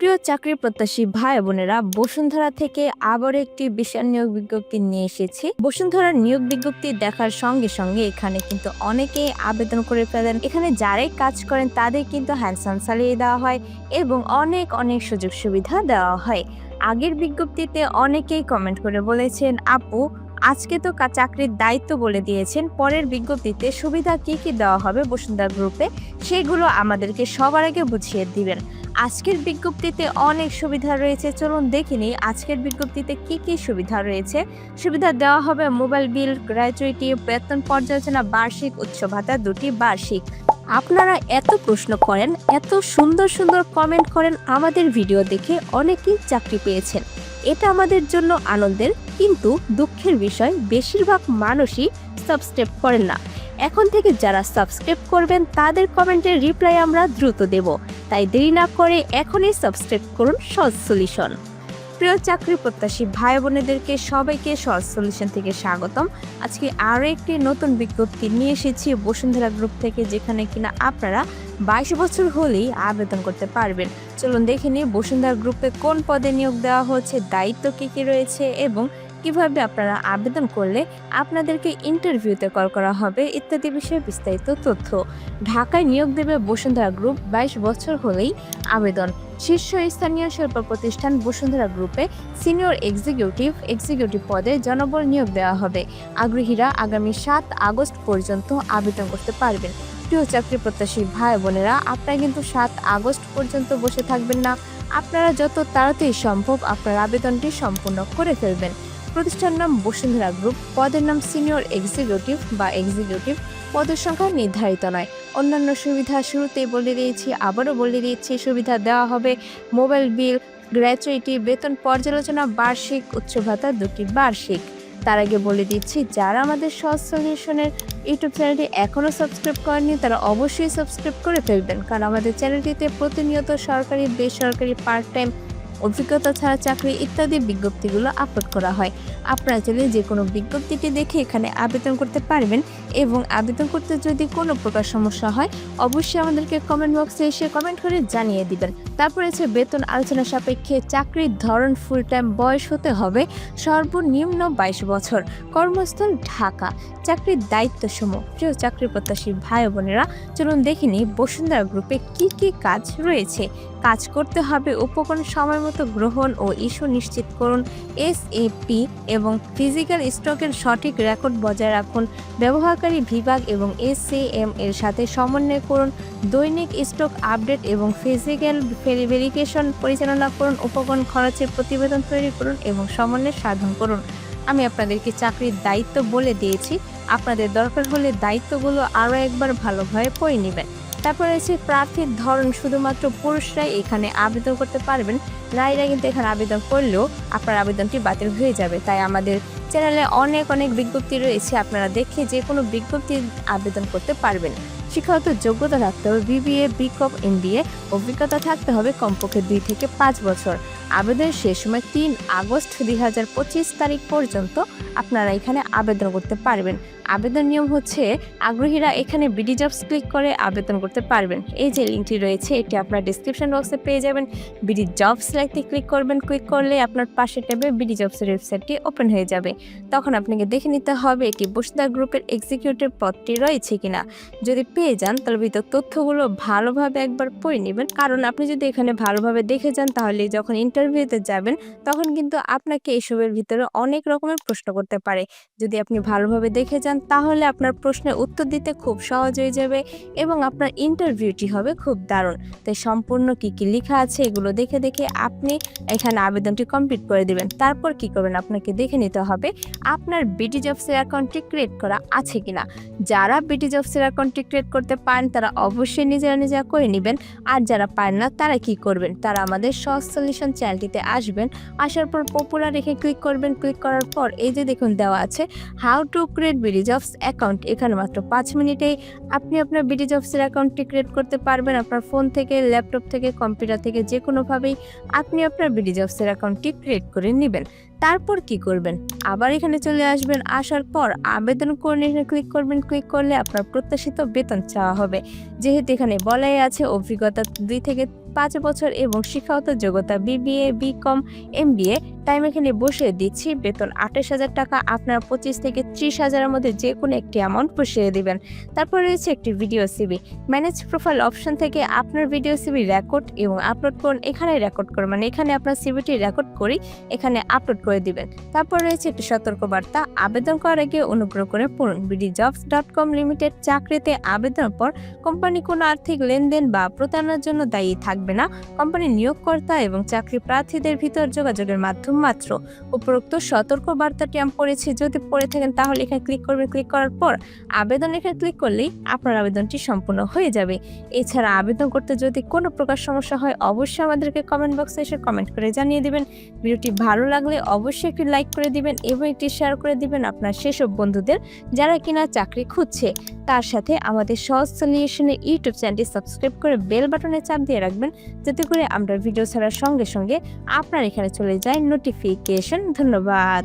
প্রিয় চাকরি প্রত্যাশী ভাই বোনেরা, বসুন্ধরা থেকে আবার একটি বিশাল নিয়োগ বিজ্ঞপ্তি নিয়ে এসেছি। বসুন্ধরার নিয়োগ বিজ্ঞপ্তি দেখার সঙ্গে সঙ্গে এখানে কিন্তু অনেকেই আবেদন করে ফেলেন। এখানে যারাই কাজ করেন, তাদের কিন্তু হ্যান্ডসাম সালিয়ে দেওয়া হয় এবং অনেক অনেক সুযোগ সুবিধা দেওয়া হয়। আগের বিজ্ঞপ্তিতে অনেকেই কমেন্ট করে বলেছেন, আপু, আজকে তো চাকরির দায়িত্ব বলে দিয়েছেন, পরের বিজ্ঞপ্তিতে সুবিধা কি কি দেওয়া হবে বসুন্ধরা গ্রুপে সেগুলো আমাদেরকে সবার আগে বুঝিয়ে দিবেন। আজকের বিজ্ঞপ্তিতে অনেক সুবিধা রয়েছে। চলুন দেখে নিই আজকের বিজ্ঞপ্তিতে কি কি সুবিধা রয়েছে। সুবিধা দেওয়া হবে মোবাইল বিল, গ্র্যাচুইটি, বেতন পর্যালোচনা, বার্ষিক উৎস ভাতা দুটি বার্ষিক। আপনারা এত প্রশ্ন করেন, এত সুন্দর সুন্দর কমেন্ট করেন, আমাদের ভিডিও দেখে অনেকেই চাকরি পেয়েছেন। এটা আমাদের জন্য আনন্দের, কিন্তু দুঃখের বিষয়, বেশিরভাগ মানুষই সাবস্ক্রাইব করেন না। এখন থেকে যারা সাবস্ক্রাইব করবেন, তাদের কমেন্টের রিপ্লাই আমরা দ্রুত দেব। তাই দেরি না করে এখনই সাবস্ক্রাইব করুন সহজ সলিউশন প্রিয় চাকরি প্রত্যাশী ভাই বোনেদেরকে সবাইকে সহজ সলিউশন থেকে স্বাগতম। আজকে আরও একটি নতুন বিজ্ঞপ্তি নিয়ে এসেছি বসুন্ধরা গ্রুপ থেকে, যেখানে কিনা আপনারা বাইশ বছর হলেই আবেদন করতে পারবেন। চলুন দেখে নিই বসুন্ধরা গ্রুপে কোন পদে নিয়োগ দেওয়া হচ্ছে দায়িত্ব কী কী রয়েছে এবং কীভাবে আপনারা আবেদন করলে আপনাদেরকে ইন্টারভিউতে কল করা হবে ইত্যাদি বিষয়ে বিস্তারিত তথ্য। ঢাকায় নিয়োগ দেবে বসুন্ধরা গ্রুপ বাইশ বছর হলেই আবেদন। শীর্ষ স্থানীয় শিল্প প্রতিষ্ঠান বসুন্ধরা গ্রুপে সিনিয়র এক্সিকিউটিভ এক্সিকিউটিভ পদে জনবল নিয়োগ দেওয়া হবে। আগ্রহীরা আগামী সাত আগস্ট পর্যন্ত আবেদন করতে পারবেন। প্রিয় চাকরি প্রত্যাশী ভাই বোনেরা, আপনারা কিন্তু সাত আগস্ট পর্যন্ত বসে থাকবেন না। আপনারা যত তাড়াতাড়ি সম্ভব আপনার আবেদনটি সম্পূর্ণ করে ফেলবেন। প্রতিষ্ঠান নাম বসুন্ধরা গ্রুপ। পদের নাম সিনিয়র এক্সিকিউটিভ বা এক্সিকিউটিভ। পদের সংখ্যা নির্ধারিত নয়। অন্যান্য সুবিধা শুরুতেই বলে দিয়েছি, আবারও বলে দিয়েছি সুবিধা দেওয়া হবে। মোবাইল বিল, গ্র্যাচুইটি, বেতন পর্যালোচনা, বার্ষিক উচ্চ ভাতা দুটি বার্ষিক। তার আগে বলে দিচ্ছি, যারা আমাদের সহজ সলিউশনের ইউটিউব চ্যানেলটি এখনও সাবস্ক্রাইব করেননি, তারা অবশ্যই সাবস্ক্রাইব করে ফেলবেন। কারণ আমাদের চ্যানেলটিতে প্রতিনিয়ত সরকারি, বেসরকারি পার্ট টাইম অভিজ্ঞতা ছাড়া চাকরি ইত্যাদি বিজ্ঞপ্তিগুলো আপলোড করা হয়। আপনারা চাইলে যে কোনো বিজ্ঞপ্তিটি দেখে এখানে আবেদন করতে পারবেন এবং আবেদন করতে যদি কোনো প্রকার সমস্যা হয়, অবশ্যই আমাদেরকে কমেন্ট বক্সে এসে কমেন্ট করে জানিয়ে দিবেন। তারপর আছে বেতন আলোচনা সাপেক্ষে চাকরির ধরন ফুল টাইম বয়স হতে হবে সর্বনিম্ন বাইশ বছর। কর্মস্থল ঢাকা। চাকরির দায়িত্ব সমূহ প্রিয় চাকরি প্রত্যাশী ভাই বোনেরা, চলুন দেখিনি বসুন্ধরা গ্রুপে কি কি কাজ রয়েছে। কাজ করতে হবে। উপকরণ সময় মতো গ্রহণ ও ইস্যু নিশ্চিত করুন। এসএপি এবং ফিজিক্যাল স্টকের সঠিক রেকর্ড বজায় রাখুন। ব্যবহারকারী বিভাগ এবং এসএএম এর সাথে সমন্বয় করুন। দৈনিক স্টক আপডেট এবং ফিজিক্যাল ভেরিফিকেশন পরিচালনা করুন। উপকরণ খরচের প্রতিবেদন তৈরি করুন এবং সমন্বয় সাধন করুন। আমি আপনাদেরকে চাকরির দায়িত্ব বলে দিয়েছি। আপনাদের দরকার হলে দায়িত্বগুলো আরও একবার ভালোভাবে পড়ে নেবেন। তারপর রয়েছে প্রার্থীর ধরন, শুধুমাত্র পুরুষরাই এখানে আবেদন করতে পারবেন। নারীরা কিন্তু এখানে আবেদন করলেও আপনার আবেদনটি বাতিল হয়ে যাবে। তাই আমাদের চ্যানেলে অনেক অনেক বিজ্ঞপ্তি রয়েছে, আপনারা দেখে যে কোনো বিজ্ঞপ্তি আবেদন করতে পারবেন। শিক্ষাগত যোগ্যতা থাকতে হবে, বিবিএ, বিকপ, এমবিএ, অভিজ্ঞতা থাকতে হবে কমপক্ষে দুই থেকে পাঁচ বছর। আবেদনের শেষ সময় তিন আগস্ট দুই হাজার পঁচিশ তারিখ পর্যন্ত আপনারা এখানে আবেদন করতে পারবেন। আবেদন নিয়ম হচ্ছে আগ্রহীরা এখানে বিডি জবস ক্লিক করে আবেদন করতে পারবেন। এই যে লিঙ্কটি রয়েছে, এটি আপনার ডিসক্রিপশন বক্সে পেয়ে যাবেন। বিডি জবস সিলেক্টে ক্লিক করবেন। ক্লিক করলে আপনার পাশে ট্যাবে বিডি জবসের ওয়েবসাইটটি ওপেন হয়ে যাবে। তখন আপনাকে দেখে নিতে হবে এটি বসুদা গ্রুপের এক্সিকিউটিভ পদটি রয়েছে কিনা। যদি পেয়ে যান, তাহলে ভিতর তথ্যগুলো ভালোভাবে একবার পড়ে নেবেন। কারণ আপনি যদি এখানে ভালোভাবে দেখে যান, তাহলে যখন ইন্টারভিউতে যাবেন, তখন কিন্তু আপনাকে এইসবের ভিতরে অনেক রকমের প্রশ্ন করতে পারে। যদি আপনি ভালোভাবে দেখে যান, তাহলে আপনার প্রশ্নের উত্তর দিতে খুব সহজ হয়ে যাবে এবং আপনার ইন্টারভিউটি হবে খুব দারুণ। তাই সম্পূর্ণ কি কি লেখা আছে এগুলো দেখে দেখে আপনি এখানে আবেদনটি কমপ্লিট করে দেবেন। তারপর কি করবেন? আপনাকে দেখে নিতে হবে, আপনার বিটি জবসের অ্যাকাউন্টটি ক্রিয়েট করা আছে কিনা? যারা বিটি জবসের অ্যাকাউন্টটি ক্রিয়েট করতে পারেন, তারা অবশ্যই নিজেরা নিজেরা করে নেবেন। আর যারা পারেন না, তারা কি করবেন? তারা আমাদের সহজ সলিউশন চ্যানেলটিতে আসবেন, আসার পর পপুলার রেখে ক্লিক করবেন ক্লিক করার পর এই যে দেখুন দেওয়া আছে how to create BDJobs account এখানে মাত্র পাঁচ মিনিটেই আপনি আপনার বিডিজবসের অ্যাকাউন্টটি ক্রিয়েট করতে পারবেন, আপনার ফোন থেকে ল্যাপটপ থেকে কম্পিউটার থেকে যে কোনোভাবেই আপনি আপনার বিডিজবসের অ্যাকাউন্টটি ক্রিয়েট করে নেবেন। তারপর কি করবেন? আবার এখানে চলে আসবেন, আসার পর আবেদন করে এখানে ক্লিক করবেন ক্লিক করলে আপনার প্রত্যাশিত বেতন চাওয়া হবে। যেহেতু এখানে বলাই আছে অভিজ্ঞতা দুই থেকে পাঁচ বছর এবং শিক্ষাগত যোগ্যতা BBA BCom MBA time এখানে বসিয়ে দিচ্ছি। বেতন আঠাশ হাজার টাকা, আপনার পঁচিশ থেকে ত্রিশ হাজারের মধ্যে যে কোনো একটি অ্যামাউন্ট বসিয়ে দেবেন। তারপর রয়েছে একটি video CV manage profile option থেকে আপনার ভিডিও সিবি রেকর্ড এবং আপলোড করুন। এখানে রেকর্ড করুন। মানে এখানে আপনার সিবিটি রেকর্ড করি, এখানে আপলোড করে দিবেন। তারপর রয়েছে একটি সতর্কবার্তা। আবেদন করার আগে অনুগ্রহ করে পড়ুন। BD jobs dot com limited চাকরিতে আবেদনের পর কোম্পানি কোনো আর্থিক লেনদেন বা প্রতারণার জন্য দায়ী থাকবে না। কোম্পানির নিয়োগকর্তা এবং চাকরি প্রার্থীদের ভিতর যোগাযোগের মাধ্যম মাত্র উপরোক্ত সতর্ক বার্তাটি আমি পড়েছি যদি পড়ে থাকেন তাহলে এখানে ক্লিক করবেন। ক্লিক করার পর আবেদন এখানে ক্লিক করলেই আপনার আবেদনটি সম্পূর্ণ হয়ে যাবে। এছাড়া আবেদন করতে যদি কোনো প্রকার সমস্যা হয় অবশ্যই আমাদেরকে কমেন্ট বক্সে এসে কমেন্ট করে জানিয়ে দেবেন। ভিডিওটি ভালো লাগলে অবশ্যই একটি লাইক করে দিবেন এবং একটি শেয়ার করে দিবেন আপনার সেসব বন্ধুদের যারা কিনা চাকরি খুঁজছে। তার সাথে আমাদের সহজ সলিউশনের ইউটিউব চ্যানেলটি সাবস্ক্রাইব করে বেল বাটনে চাপ দিয়ে রাখবেন। যাতে করে আমরা ভিডিও ছাড়ার সঙ্গে সঙ্গে আপনার এখানে চলে যায় নোটিফিকেশন ধন্যবাদ।